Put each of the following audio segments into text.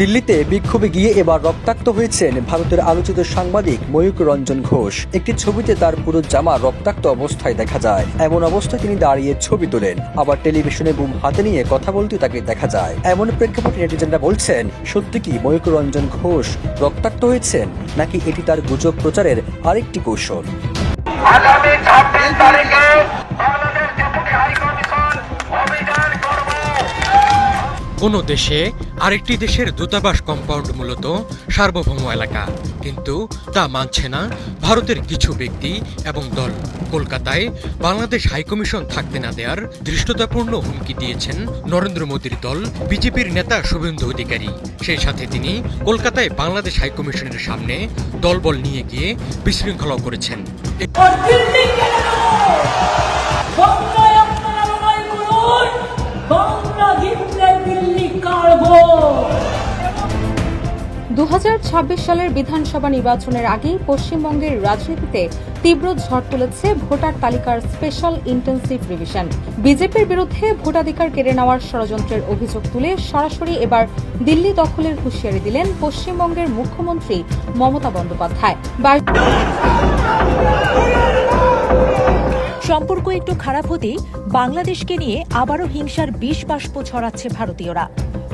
দিল্লিতে বিক্ষোভে গিয়ে এবার রক্তাক্ত হয়েছেন ভারতের আলোচিত সাংবাদিক ময়ূক রঞ্জন ঘোষ। একটি ছবিতে তার পুরো জামা রক্তাক্ত অবস্থায় দেখা যায়। এমন অবস্থায় তিনি দাঁড়িয়ে ছবি তোলেন। আবার টেলিভিশনে বুম হাতে নিয়ে কথা বলতে তাকে দেখা যায়। এমন প্রেক্ষাপটে নেটিজেনরা বলছেন, সত্যি কি ময়ূক রঞ্জন ঘোষ রক্তাক্ত হয়েছেন? নাকি এটি তার গুজব প্রচারের আরেকটি কৌশল? আগামী ছাব্বিশ তারিখে কোনো দেশে আরেকটি দেশের দূতাবাস কম্পাউন্ড মূলত সার্বভৌম এলাকা। কিন্তু তা মানছে না ভারতের কিছু ব্যক্তি এবং দল। কলকাতায় বাংলাদেশ হাইকমিশন থাকতে না দেওয়ার দৃষ্টতাপূর্ণ হুমকি দিয়েছেন নরেন্দ্র মোদীর দল, বিজেপির নেতা শুভেন্দু অধিকারী। সেই সাথে তিনি কলকাতায় বাংলাদেশ হাইকমিশনের সামনে দলবল নিয়ে গিয়ে বিশৃঙ্খলাও করেছেন। দু হাজার ছাব্বিশ সালের বিধানসভা নির্বাচনের আগেই পশ্চিমবঙ্গের রাজনীতিতে তীব্র ঝড় তুলেছে ভোটার তালিকার স্পেশাল ইন্টেন্সিভ রিভিশন। বিজেপির বিরুদ্ধে ভোটাধিকার কেড়ে নেওয়ার ষড়যন্ত্রের অভিযোগ তুলে সরাসরি এবার দিল্লি দখলের হুঁশিয়ারি দিলেন পশ্চিমবঙ্গের মুখ্যমন্ত্রী মমতা বন্দ্যোপাধ্যায়। সম্পর্ক একটু খারাপ হতেই বাংলাদেশকে নিয়ে আবারও হিংসার বিষ বাষ্প ছড়াচ্ছে ভারতীয়রা।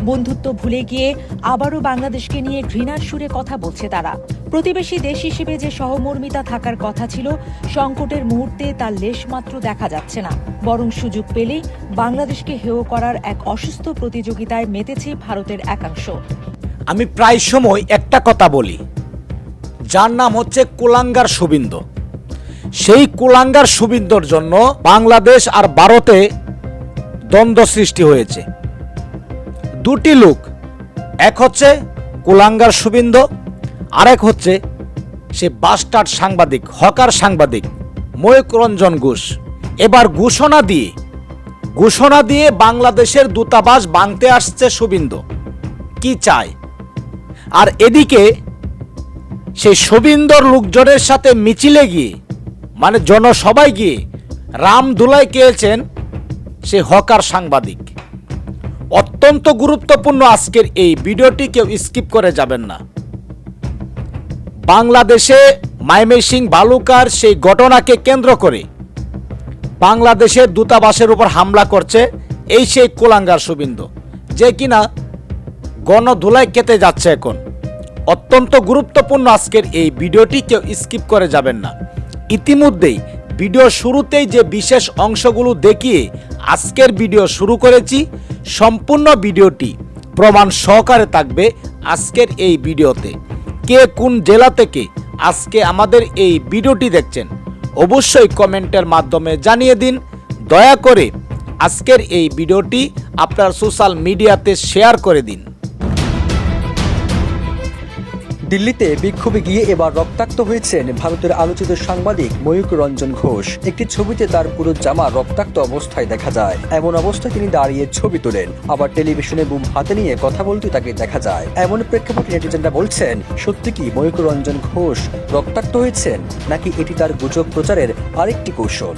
বন্ধুত্ব ভুলে গিয়ে আবারও বাংলাদেশকে নিয়ে ঘৃণার সুরে কথা বলছে তারা। প্রতিবেশী দেশ হিসেবে যে সহমর্মিতা থাকার কথা ছিল, সংকটের মুহূর্তে তার লেশমাত্র দেখা যাচ্ছে না। বরং সুযোগ পেলেই বাংলাদেশকে হেয় করার এক অসুস্থ প্রতিযোগিতায় মেতেছে ভারতের একাংশ। আমি প্রায় সময় একটা কথা বলি। যার নাম হচ্ছে কুলাঙ্গার সুবিন্দ। সেই কুলাঙ্গার সুবিন্দর জন্য বাংলাদেশ আর ভারতে দ্বন্দ্ব সৃষ্টি হয়েছে। দুটি লোক, এক হচ্ছে কুলাঙ্গার সুবিন্দ আরেক হচ্ছে সে বাস্টার্ড সাংবাদিক, হকার সাংবাদিক ময়ূক রঞ্জন ঘোষ। এবার ঘোষণা দিয়ে ঘোষণা দিয়ে বাংলাদেশের দূতাবাস ভাঙতে আসছে সুবিন্দ কি চায়? আর এদিকে সেই শোভিন্দর লোকজনের সাথে মিছিলে গিয়ে মানে জনসভায় গিয়ে রাম দুলাই কেয়েছেন সে হকার সাংবাদিক। অত্যন্ত গুরুত্বপূর্ণ আজকের এই ভিডিওটি কেউ স্কিপ করে যাবেন না। বাংলাদেশে মাইমেসিং বালুকার সেই ঘটনাকে কেন্দ্র করে বাংলাদেশের দূতাবাসের উপর হামলা করছে এই সেই কোলাঙ্গার সুবিন্দ যে কিনা গণধুলায় কেটে যাচ্ছে এখন। অত্যন্ত গুরুত্বপূর্ণ আজকের এই ভিডিওটি কেউ স্কিপ করে যাবেন না। ইতিমধ্যেই ভিডিও শুরুতেই যে বিশেষ অংশগুলো দেখিয়ে আজকের ভিডিও শুরু করেছি সম্পূর্ণ ভিডিওটি প্রমাণ সহকারে থাকবে আজকের এই ভিডিওতে। কে কোন জেলা থেকে আজকে আমাদের এই ভিডিওটি দেখছেন, অবশ্যই কমেন্টের মাধ্যমে জানিয়ে দিন। দয়া করে আজকের এই ভিডিওটি আপনার সোশ্যাল মিডিয়াতে শেয়ার করে দিন। দিল্লিতে বিক্ষোভে গিয়ে এবার রক্তাক্ত হয়েছেন ভারতের আলোচিত সাংবাদিক ময়ূক রঞ্জন ঘোষ। একটি ছবিতে তার পুরো জামা রক্তাক্ত অবস্থায় দেখা যায়। এমন অবস্থায় তিনি দাঁড়িয়ে ছবি তোলেন। আবার টেলিভিশনে বুম হাতে নিয়ে কথা বলতে তাকে দেখা যায়। এমন প্রেক্ষাপটে নেটিজেনরা বলছেন, সত্যি কি ময়ূক রঞ্জন ঘোষ রক্তাক্ত হয়েছেন? নাকি এটি তার গুজব প্রচারের আরেকটি কৌশল?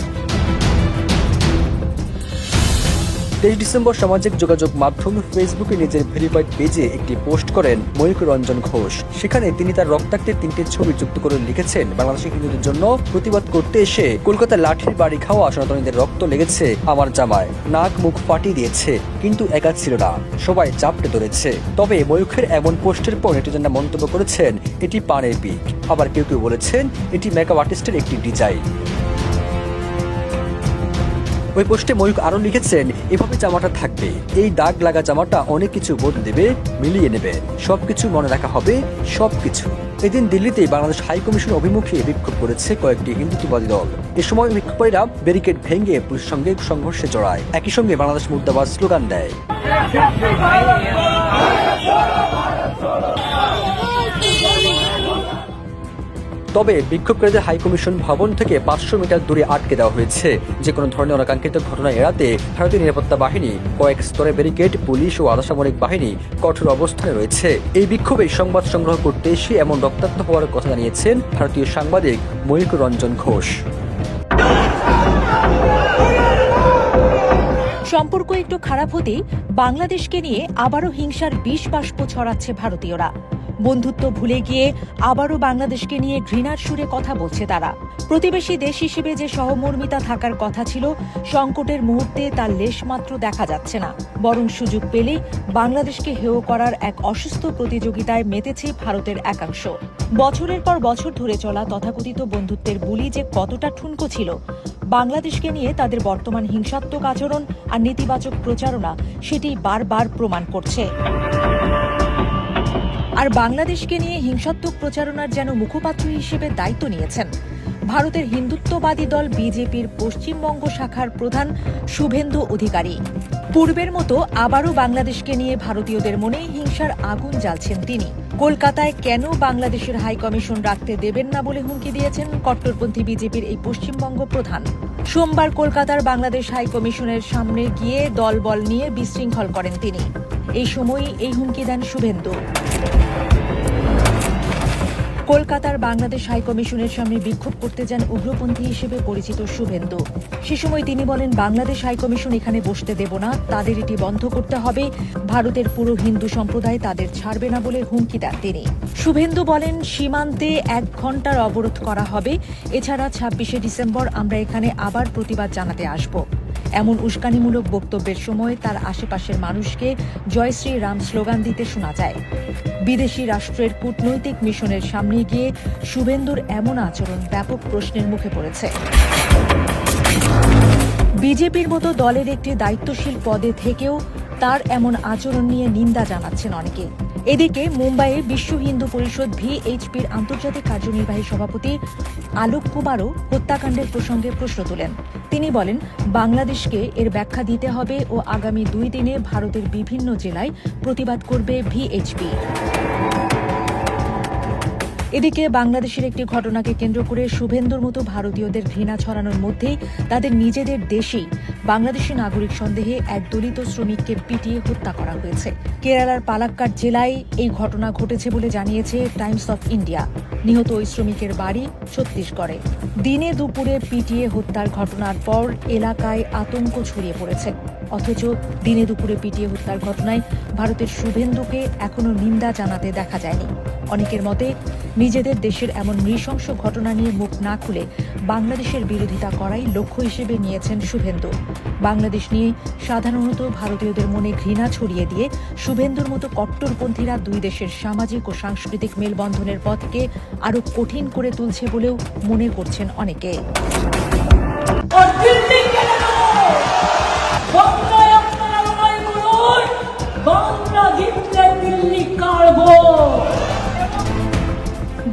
তেইশ ডিসেম্বর সামাজিক যোগাযোগ মাধ্যম ফেসবুকে নিজের ভেরিফাইড পেজে একটি পোস্ট করেন ময়ূক রঞ্জন ঘোষ। সেখানে তিনি তার রক্তাক্তের তিনটি ছবি যুক্ত করে লিখেছেন। বাংলাদেশের হিন্দুদের জন্য প্রতিবাদ করতে এসে কলকাতার লাঠির বাড়ি খাওয়া সনাতনীদের রক্ত লেগেছে আমার জামায়। নাক মুখ ফাটিয়ে দিয়েছে, কিন্তু একা ছিল না। সবাই চাপটে ধরেছে। তবে ময়ূখের এমন পোস্টের পর নেটিজনরা মন্তব্য করেছেন, এটি পানের পিক আবার কেউ কেউ বলেছেন, এটি মেকআপ আর্টিস্টের একটি ডিজাইন ওই পোস্টে ময়ূক আরও লিখেছেন, এভাবে জামাটা থাকবে। এই দাগ লাগা জামাটা অনেক কিছু বদলে দেবে, মিলিয়ে নেবে। সবকিছু মনে রাখা হবে, সবকিছু। এদিন দিল্লিতে বাংলাদেশ হাইকমিশন অভিমুখে বিক্ষোভ করেছে কয়েকটি হিন্দুত্ববাদী দল। এ সময় বিক্ষোভকারীরা ব্যারিকেড ভেঙে পুলিশের সঙ্গে সংঘর্ষে জড়ায়। একই সঙ্গে বাংলাদেশ মুর্দাবাদ স্লোগান দেয়। তবে বিক্ষোভকারীদের হাইকমিশন ভবন থেকে পাঁচশো মিটার দূরে আটকে দেওয়া হয়েছে। যে কোনো ধরনের অনাকাঙ্ক্ষিত ঘটনা এড়াতে ভারতীয় নিরাপত্তা বাহিনী কয়েক স্তরে ব্যারিকেড, পুলিশ ও আধাসামরিক বাহিনী কঠোর অবস্থানে রয়েছে। এই বিক্ষোভে সংবাদ সংগ্রহ করতে এসে এমন রক্তাক্ত হওয়ার কথা জানিয়েছেন ভারতীয় সাংবাদিক ময়ূক রঞ্জন ঘোষ। সম্পর্ক একটু খারাপ হতেই বাংলাদেশকে নিয়ে আবারও হিংসার বিষ বাষ্প ছড়াচ্ছে ভারতীয়রা। বন্ধুত্ব ভুলে গিয়ে আবারও বাংলাদেশকে নিয়ে ঘৃণার সুরে কথা বলছে তারা। প্রতিবেশী দেশ হিসেবে যে সহমর্মিতা থাকার কথা ছিল, সংকটের মুহূর্তে তার লেশমাত্র দেখা যাচ্ছে না। বরং সুযোগ পেলেই বাংলাদেশকে হেয় করার এক অসুস্থ প্রতিযোগিতায় মেতেছে ভারতের একাংশ। বছরের পর বছর ধরে চলা তথাকথিত বন্ধুত্বের বুলি যে কতটা ঠুনকো ছিল, বাংলাদেশকে নিয়ে তাদের বর্তমান হিংসাত্মক আচরণ আর নেতিবাচক প্রচারণা সেটি বারবার প্রমাণ করছে। আর বাংলাদেশকে নিয়ে হিংসাত্মক প্রচারণার যেন মুখপাত্র হিসেবে দায়িত্ব নিয়েছেন। ভারতের হিন্দুত্ববাদী দল বিজেপির পশ্চিমবঙ্গ শাখার প্রধান শুভেন্দু অধিকারী। পূর্বের মতো আবারও বাংলাদেশকে নিয়ে ভারতীয়দের মনে হিংসার আগুন জ্বালছেন তিনি। কলকাতায় কেন বাংলাদেশের হাইকমিশন রাখতে দেবেন না বলে হুমকি দিয়েছেন কট্টরপন্থী বিজেপির এই পশ্চিমবঙ্গ প্রধান। সোমবার কলকাতার বাংলাদেশ হাইকমিশনের সামনে গিয়ে দলবল নিয়ে বিশৃঙ্খল করেন তিনি। এই সময়ই এই হুমকি দেন শুভেন্দু। কলকাতার বাংলাদেশ হাই কমিশনের সামনে বিক্ষোভ করতে যান উগ্রপন্থী হিসেবে পরিচিত শুভেন্দু। সে সময় তিনি বলেন, বাংলাদেশ হাই কমিশন এখানে বসতে দেব না। তাদের এটি বন্ধ করতে হবে। ভারতের পুরো হিন্দু সম্প্রদায় তাদের ছাড়বে না বলে হুমকি দেন তিনি। শুভেন্দু বলেন, সীমান্তে এক ঘণ্টার অবরোধ করা হবে। এছাড়া ছাব্বিশে ডিসেম্বর আমরা এখানে আবার প্রতিবাদ জানাতে আসব। এমন উস্কানিমূলক বক্তব্যের সময় তার আশেপাশের মানুষকে জয় শ্রী রাম স্লোগান দিতে শোনা যায়। বিদেশি রাষ্ট্রের কূটনৈতিক মিশনের সামনে গিয়ে শুভেন্দুর এমন আচরণ ব্যাপক প্রশ্নের মুখে পড়েছে। বিজেপির মতো দলের একটি দায়িত্বশীল পদে থেকেও তার এমন আচরণ নিয়ে নিন্দা জানাচ্ছেন অনেকে। এদিকে মুম্বাইয়ে বিশ্ব হিন্দু পরিষদ ভিএইচপির আন্তর্জাতিক কার্যনির্বাহী সভাপতি আলোক কুমারও হত্যাকাণ্ডের প্রসঙ্গে প্রশ্ন তোলেন। তিনি বলেন, বাংলাদেশকে এর ব্যাখ্যা দিতে হবে ও আগামী দুই দিনে ভারতের বিভিন্ন জেলায় প্রতিবাদ করবে ভিএইচপি। এদিকে বাংলাদেশের একটি ঘটনাকে কেন্দ্র করে শুভেন্দুর মতো ভারতীয়দের ঘৃণা ছড়ানোর মধ্যেই তাদের নিজেদের দেশেই বাংলাদেশি নাগরিক সন্দেহে এক দলিত শ্রমিককে পিটিয়ে হত্যা করা হয়েছে। কেরালার পালাক্কাট জেলায় এই ঘটনা ঘটেছে বলে জানিয়েছে টাইমস অফ ইন্ডিয়া। নিহত ওই শ্রমিকের বাড়ি ছত্তিশগড়ে। দিনে দুপুরে পিটিয়ে হত্যার ঘটনার পর এলাকায় আতঙ্ক ছড়িয়ে পড়েছে। অথচ দিনে দুপুরে পিটিয়ে হত্যার ঘটনায় ভারতের শুভেন্দুকে এখনও নিন্দা জানাতে দেখা যায়নি। অনেকের মতে, নিজেদের দেশের এমন নৃশংস ঘটনা নিয়ে মুখ না খুলে বাংলাদেশের বিরোধিতা করাই লক্ষ্য হিসেবে নিয়েছেন শুভেন্দু। বাংলাদেশ নিয়ে সাধারণত ভারতীয়দের মনে ঘৃণা ছড়িয়ে দিয়ে শুভেন্দুর মতো কট্টরপন্থীরা দুই দেশের সামাজিক ও সাংস্কৃতিক মেলবন্ধনের পথকে আরও কঠিন করে তুলছে বলেও মনে করছেন অনেকে।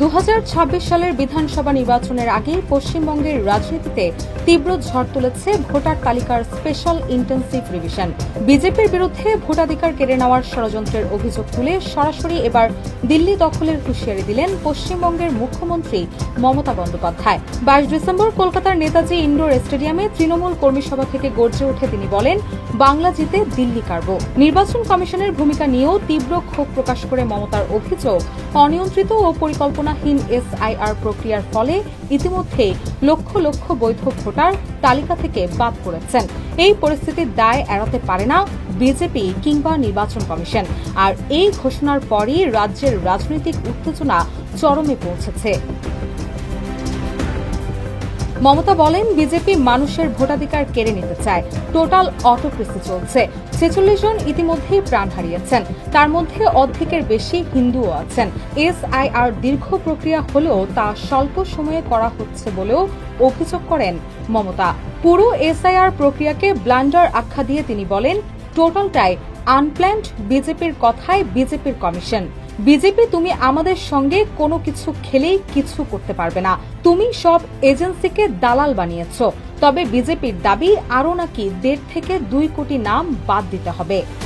দু হাজার ছাব্বিশ সালের বিধানসভা নির্বাচনের আগে পশ্চিমবঙ্গের রাজনীতিতে তীব্র ঝড় তুলেছে ভোটার তালিকার স্পেশাল ইন্টেন্সিভ রিভিশন। বিজেপির বিরুদ্ধে ভোটাধিকার কেড়ে নেওয়ার ষড়যন্ত্রের অভিযোগ তুলে সরাসরি এবার দিল্লি দখলের হুঁশিয়ারি দিলেন পশ্চিমবঙ্গের মুখ্যমন্ত্রী মমতা বন্দ্যোপাধ্যায়। বাইশ ডিসেম্বর কলকাতার নেতাজি ইন্ডোর স্টেডিয়ামে তৃণমূল কর্মী সভা থেকে গর্জে উঠে তিনি বলেন, বাংলা জিতে দিল্লি কাড়ব। নির্বাচন কমিশনের ভূমিকা নিয়েও তীব্র ক্ষোভ প্রকাশ করে মমতার অভিযোগ। অনিয়ন্ত্রিত ও পরিকল্পনাহীন এসআইআর প্রক্রিয়ার ফলে ইতিমধ্যে লক্ষ লক্ষ বৈধ ভোটার তালিকা থেকে বাদ পড়েছেন। এই পরিস্থিতির দায় এড়াতে পারে না বিজেপি কিংবা নির্বাচন কমিশন। আর এই ঘোষণার পরই রাজ্যের রাজনৈতিক উত্তেজনা চরমে পৌঁছেছে। মমতা বলেন, বিজেপি মানুষের ভোটাধিকার কেড়ে নিতে চায়। টোটাল অটোক্রেসি চলছে। ছেচল্লিশ জন ইতিমধ্যেই প্রাণ হারিয়েছেন। তার মধ্যে অর্ধেকের বেশি হিন্দুও আছেন। এসআইআর দীর্ঘ প্রক্রিয়া হলেও তা স্বল্প সময়ে করা হচ্ছে বলেও অভিযোগ করেন মমতা। পুরো এসআইআর প্রক্রিয়াকে ব্লান্ডার আখ্যা দিয়ে তিনি বলেন, টোটালটাই আনপ্ল্যান্ড বিজেপির কথায় বিজেপির কমিশন। বিজেপি, তুমি আমাদের সঙ্গে কোনো কিছু খেলেই কিছু করতে পারবে না। তুমি সব এজেন্সিকে দালাল বানিয়েছ। তবে বিজেপির দাবি, আরও নাকি দেড় থেকে দুই কোটি নাম বাদ দিতে হবে।